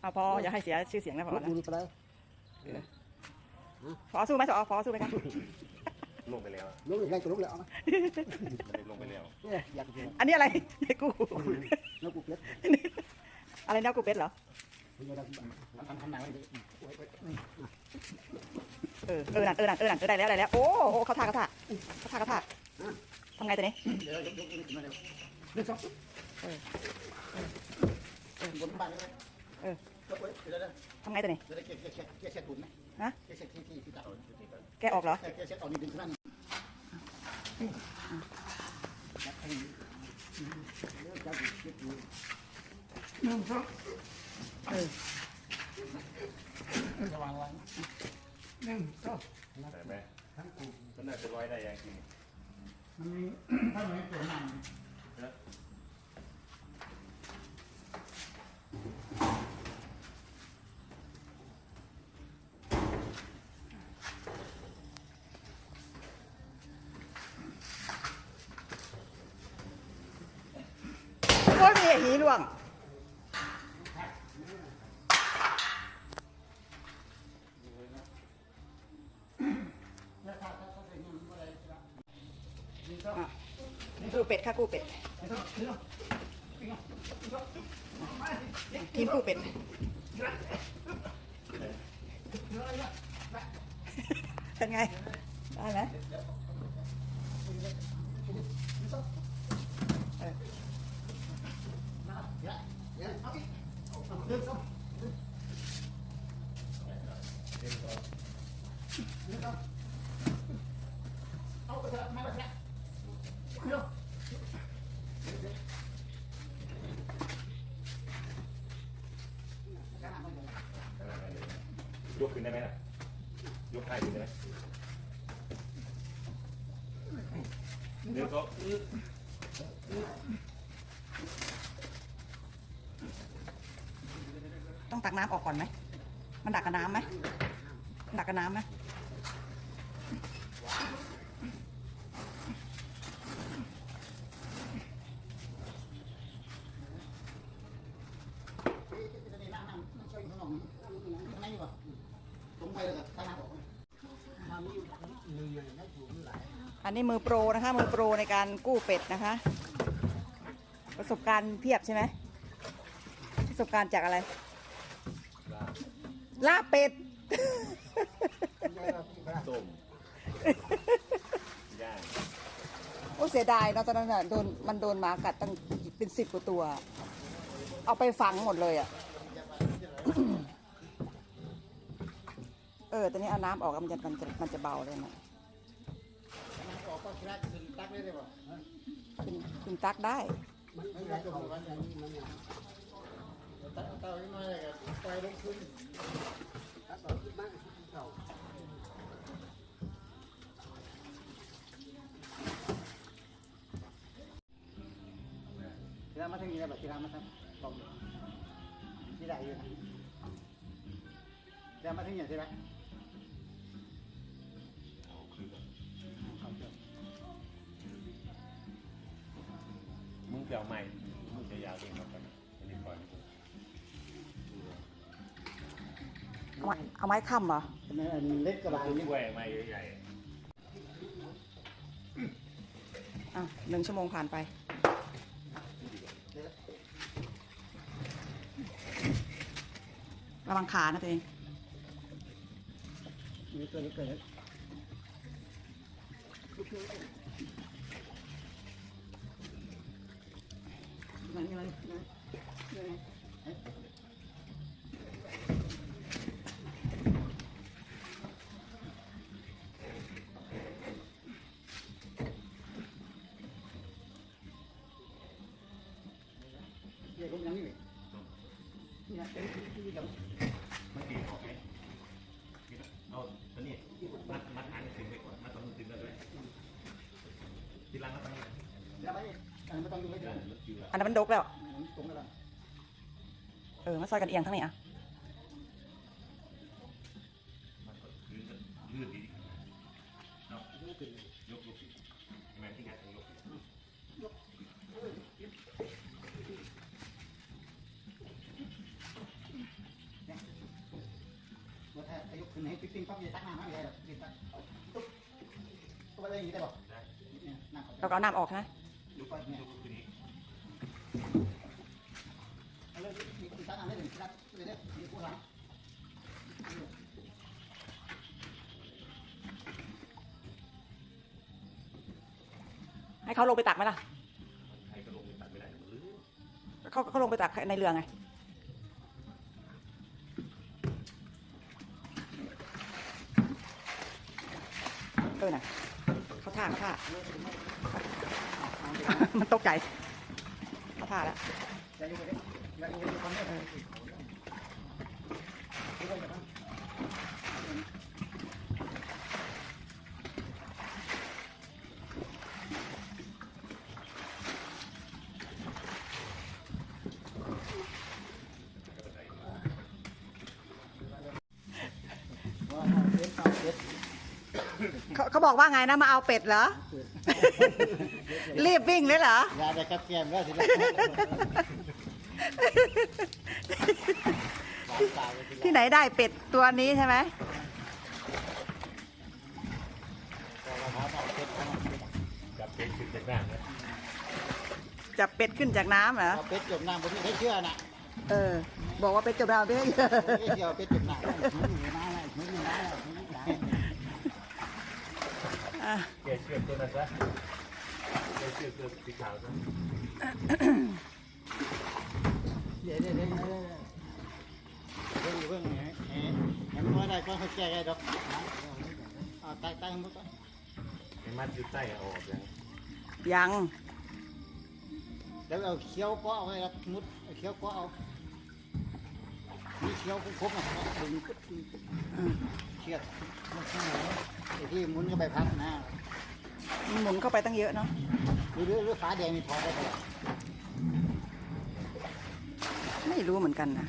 เอาพออย่าให้เสียชื่อเสียงนะพอรถนะดูไปแล้วพอสู้ไหมสอพอสู้ไหมครับลงไปแล้วรถอีกแรงก็รถแล้วนะมันได้ลงไปแล้วเนี่ยอยากจะอันนี้อะไรกูแล้วกูเล็กอะไรนะกูเป็ดเหรอคุณจะทำทำหนังไว้ดิเออเออนั่นเออนั่นเออนั่นเออได้แล้วได้แล้วโอ้โอ้เขาท่าเขาท่าเขาท่าเขาท่าทำไงตัวนี้เดี๋ยวยกยกยกมาเร็วหนึ่งสองเออเออบนบ้านเลย เออทำไงตัวนี้แกเช็ดถุนไหมฮะเกี่ยเช็ดที่ที่ที่ตัดแกออกเหรอเกี่ยเช็ดเอานี่ดึงขึ้นมานี่จับให้เดี๋ยวจับเก็บอยู่หนึ่งสองเออระวังระวังหนึ่งสองใช่ไหมก็น่าจะร้อยได้ยังกินมันมีถ้ามันไม่เปลี่ยนมั นโอ้ยมีหีลวงแล้เป็นยังไงอะไรจะนี่ก็อะกูเป็ดค่ะกูเป็ดทีมกูเป็ดเป็นไงได้ไหมเออ เนี่ยเนี่ยเอาอีกเอาหนึ่งสองเอาไปเถอะมาไปเถอะเร็ว ยกขึ้นได้ไหมล่ะยกท้ขึ้นได้ไหมเดี๋ยวก็ต้องตักน้ำออกก่อนไหม มันดักกับน้ำไหมมันดักกับน้ำไหม จะได้นั่งนั่งนั่งช่วยอยู่ข้างนอกข้างในอยู่ป่ะลงไปเลยกับข้างหน้าออกมามีอยู่หนึ่งอย่างนั้นอยู่หลาย อั นนี้มือโปรนะคะ มือโปรในการกู้เป็ดนะคะ ประสบการณ์เพียบใช่ไหมประสบการณ์จากอะไร ลาบเป็ดต้มย่างโอ้เสียดายเนาะตอนนั้นน่ะโดนมันโดนหมากัดตั้งเป็นสิบกว่าตัว เอาไปฝังหมดเลยอะเออตอนนี้เอาน้ำออกแล้วมันจะมันจะมันจะเบาเลยนะ ออกก็คิดว่าจะเป็นตักได้เลยป่ะกินกินตักได้ม่ได้จะบอกว่าอย่างนี้มันเนี่ยตักเตาน้อยเลยกับไฟลงทุนตักเต่าขึ้นมาเต่าทีละมาทางนี้แล้วแบบทีละมาทางบอกที่ได้อยู่นะทีละมาทางนี้ใช่ไหมมึงจะ เอาใหม่มึงจะยาวเองครับกันอันนี้ก่อนเอาไม้เอาไม้ค้ำเหรอเล็กกระบะตุ้นี่กล้วยใหม่ใหญ่อะหนึ่งชั่วโมงผ่านไป ระวังขานะตัวเองมีตัวนี้เกิด อยู่ละอันนั้นมันดกแล้วตรงกันเออ มาซอยกันเอียงทั้งนี้อะมันก็ยืดยืดดีเนาะยกยกแม่ที่งัดยกเคือไหนปิ้งปั๊บจะตักน้ำอะไรหรอกปิ้งปั๊บตุ๊บตุ๊บอะไรอย่างนี้ได้ป่ะนั่งเราก็เอาน้ำออกนะ ดูไปเนี่ย ทีนี้ เอาเลย มีตักน้ำได้หนึ่งตักเลยเนี่ยมีผู้หลังให้เขาลงไปตักไหมล่ะใครก็ลงไปตัดไม่ได้หรือเขาเขาลงไปตักในเรือไงเออน่ะเขาท่าเขาท่ามันตกใจเขาท่าแล้ว เย็นเลยใจเย็นเลยคนเนี่ยเขาเขาบอกว่าไงนะมาเอาเป็ดเหรอ รีบวิ่งเลยเหรอ ยาได้กับแกมแล้วสิ ที่ไหนได้เป็ดตัวนี้ใช่ไหมจับเป็นสิบเจ็ดหน้านะจับเป็ดขึ้นจากน้ำเหรอเอาเป็ดจมน้ำผมไม่ได้เชื่อนะเออ บอกว่าเป็ดจมน้ำไปให้เยอะไม่เชื่อเป็ดจมน้ำไม่ได้เลยไม่ได้เลยไม่ได้อะแกเชือกตัวนั้นซะแกเชือกตัวสีขาวซะ เดี๋ยวเดี๋ยวเดี๋ยวเดี๋ยวเดี๋ยวเพิ่งเห็นเห็นว่าได้ก็เขาแก้ได้ดอกเอาตายตายหมดไอ้มัดอยู่ใต้เอาออกยังยังแล้วเอาเคี้ยวก็เอาไว้ครับมุดเคี้ยวก็เอามีเคี้ยวครบๆนะดึงปุ๊บอืมเชือกไอ้ที่หมุนก็ใบพัดนะมันหมุนเข้าไปตั้งเยอะเนาะหรือหรือฟ้าแดงนี่พอได้ปะ ไม่รู้เหมือนกันนะ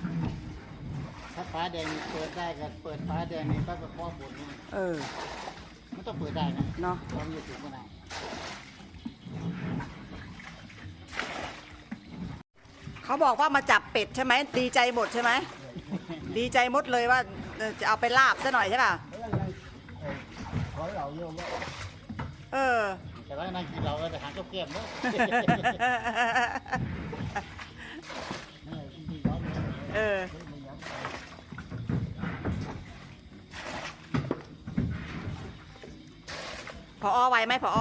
ถ้าฟ้าแดงนี่เปิดได้ก็เปิดฟ้าแดงนี่ก็ข้อบนนี่เออ มันต้องเปิดได้นะเนาะเรามีถึงขนาดเขาบอกว่ามาจับเป็ดใช่ไหมดีใจหมดใช่ไหม ดีใจหมดเลยว่าเออจะเอาไปลาบซะหน่อยใช่ป่ะ ขอเราเยอะว่าเออ แต่ว่านั่นคือเราก็จะหาข้าวเกรียมเนาะ เออ พออไหวไหมพออ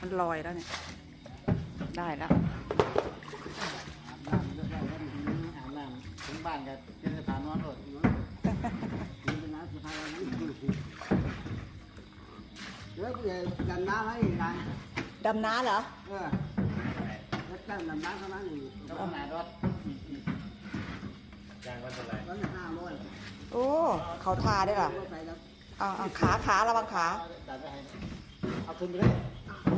มันลอยแล้วเนี่ย ได้แล้วถึงบ้านก็เป็นสถานนอนรถนี่เป็นน้ำสถานนอนเดี๋ยวเดี๋ยวดำน้ำให้กัน ดำน้าเหรอ เออแล้วตั้งดำน้ำเท่านั้นเองต้องขนาดรถยางวันเท่าไหร่วันห้าร้อยโอ้ เขาทาได้วยเหรอไปแล้วเอาเอาขาขาระวังขา ตัดไปให้เอาขึ้นไปเลย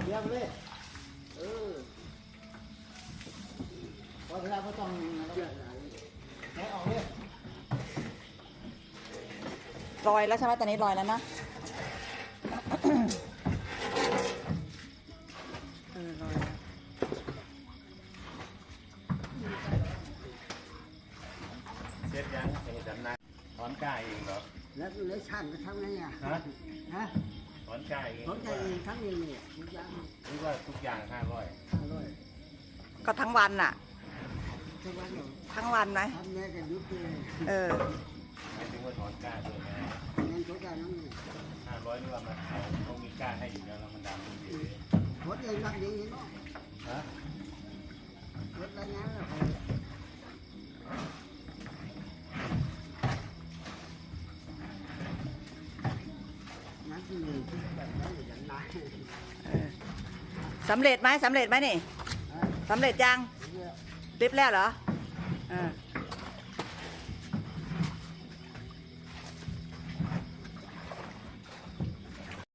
เลี้ยงไปเลยเออพอเวลาก็ต้องแค่ออกเลยลอยแล้วใช่ไหมตอนนี้ลอยแล้วนะ อนกล้าเองเหรอ แล้วเลยช่างก็ทำไงอะฮะ ฮะถอนกล้าเองผมใจเองทั้งเองเนี่ยทุกอย่างหรือว่าทุกอย่างห้าร้อยห้าร้อยก็ทั้งวันน่ะ ทุกวันเนี่ยทั้งวันไหมทำแม่กันยุบเลยเออ หมายถึงว่าถอนกล้าด้วยนะเงินทุกอย่างนั่นเองห้าร้อยนี่ว่ามันเขาเขามีกล้าให้อยู่แล้วแล้วมันดำมันดีหมดเองรับดีเนาะฮะหมดแล้วงั้นแล้วงั้นที่หนึ่งที่แบบนั้นอย่างนั้น เออ สำเร็จไหมสำเร็จไหมนี่สำเร็จยังเนี่ยบแล้วเหรอเออ